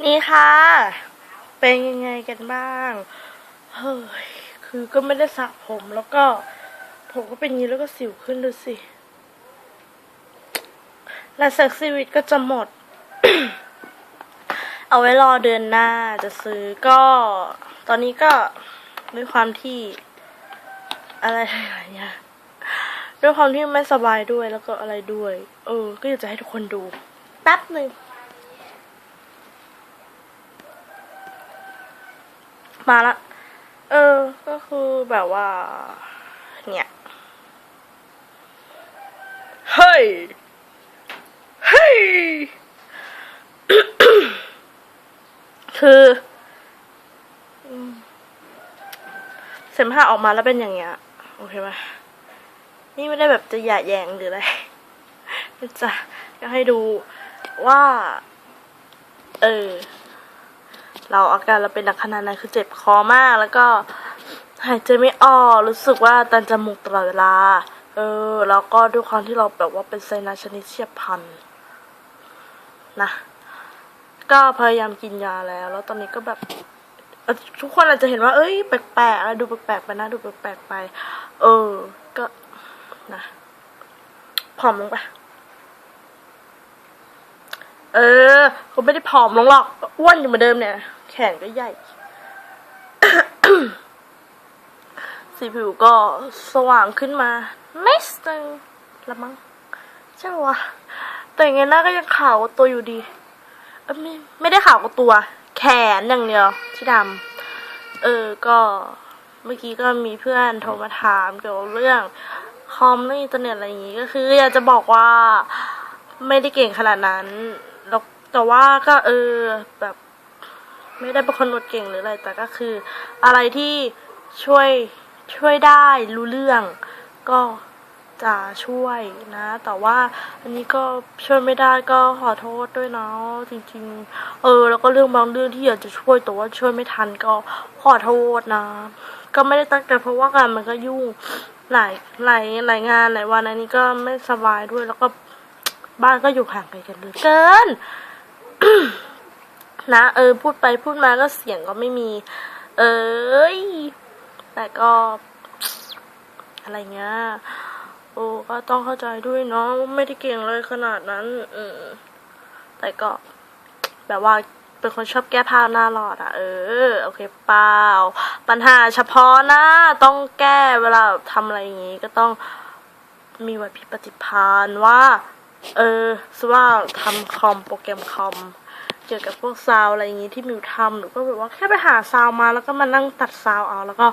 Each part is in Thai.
นี่ค่ะ เป็นยังไงกันบ้าง เฮ้ย คือก็ไม่ได้สระผมแล้วก็ ผมก็เป็นอย่างนี้แล้วก็สิวขึ้นดูสิและเซ็กซีวิตก็จะหมด เอาไว้รอเดือนหน้าจะซื้อก็ ตอนนี้ก็ด้วยความที่ อะไรหลายอย่างด้วยความที่ไม่สบายด้วยแล้วก็อะไรด้วย เออ ก็อยากจะให้ทุกคนดู แป๊บหนึ่ง มาละ เออ ก็คือแบบว่า เนี่ย เฮ้ย เฮ้ย คืออืมเสมหะออกมาแล้วเป็นอย่างเงี้ย โอเคไหมนี่ไม่ได้แบบจะหยาแยงหรืออะไรจะจะให้ดูว่า เออ เราอาการเราเป็นหนักขนาดนั้นคือเจ็บคอมาก แล้วก็หายใจไม่ออกรู้สึกว่าตันจมูกตลอดเวลา เออ แล้วก็ด้วยความที่เราแบบว่าเป็นไซนัสชนิดเฉียบพลันนะก็พยายามกินยาแล้ว แล้วตอนนี้ก็แบบทุกคนอาจจะเห็นว่า เอ้ย แปลกๆดูแปลกๆไปนะ ดูแปลกๆไป เออ ก็นะผอมลงไป เออเขาไม่ได้ผอมลงหรอก อ้วนอยู่เหมือนเดิมเนี่ย แขนก็ใหญ่ สีผิวก็สว่างขึ้นมานิดนึงละมั้งใช่วะแต่ยังไงหน้าก็ยังขาวกว่าตัวอยู่ดีไม่ไม่ได้ขาวกว่าตัว แขนอย่างเดียวที่ดำเออก็เมื่อกี้ก็มีเพื่อนโทรมาถามเกี่ยวกับเรื่องคอมเรื่องอินเทอร์เน็ตอะไรอย่างงี้ก็คืออยากจะบอกว่าไม่ได้เก่งขนาดนั้นแล้วแต่ว่าก็เออแบบ ไม่ได้เป็นคนอวดเก่งหรืออะไร แต่ก็คือ อะไรที่ช่วยช่วยได้รู้เรื่อง ก็จะช่วยนะ แต่ว่าอันนี้ก็ช่วยไม่ได้ก็ขอโทษด้วยเนาะจริง ๆ เออ แล้วก็เรื่องบางเรื่องที่อยากจะช่วยแต่ว่าช่วยไม่ทันก็ขอโทษนะ ก็ไม่ได้ตั้งใจเพราะว่างานมันก็ยุ่งหลายหลายหลายงานหลายวันอันนี้ก็ไม่สบายด้วยแล้วก็บ้านก็อยู่ห่างไกลกันเหลยเกิน นะเออ พูดไปพูดมาก็เสียงก็ไม่มี เอ้ยแต่ก็ อะไรเงี้ยโอ้ก็ต้องเข้าใจด้วยเนาะไม่ได้เก่งเลยขนาดนั้นเออแต่ก็ แบบว่าเป็นคนชอบแก้ผ้าหน้าหลอดอะเออ โอเคเปล่า ปัญหาเฉพาะน้าต้องแก้เวลาทำอะไรอย่างงี้ ก็ต้องมีไหวพริบปฏิภาณว่า เออสว่าทำคอมโปรแกรมคอม เกี่ยวกับพวกซาวอะไรอย่างงี้ที่มิวทำหรือก็แบบว่าแค่ไปหาซาวมาแล้วก็มานั่งตัดซาวเอา แล้วก็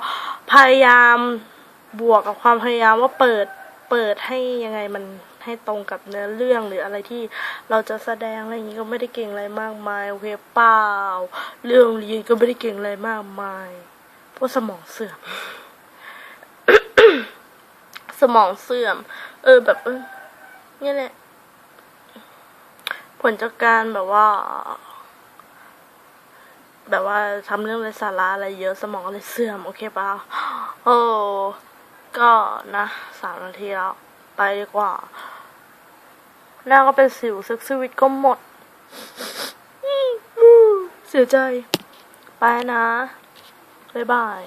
พยายามบวกกับความพยายามว่าเปิดเปิดให้ยังไงมันให้ตรงกับเนื้อเรื่องหรืออะไรที่เราจะแสดงอะไรอย่างงี้ก็ไม่ได้เก่งอะไรมากมายโอเคเปล่า เรื่องเรียนก็ไม่ได้เก่งอะไรมากมายเพราะสมองเสื่อม สมองเสื่อม เออแบบเออนี่ยแหละ ผลจากการแบบว่า แบบว่าทำเรื่องไร้สาระอะไรเยอะสมองอะไรเสื่อม โอเคป่ะโอ้ก็นะสามนาทีแล้วไปดีกว่าหน้าก็เป็นสิวซ็กซีวิตก็หมด เสียใจ ไปนะ บ๊ายบาย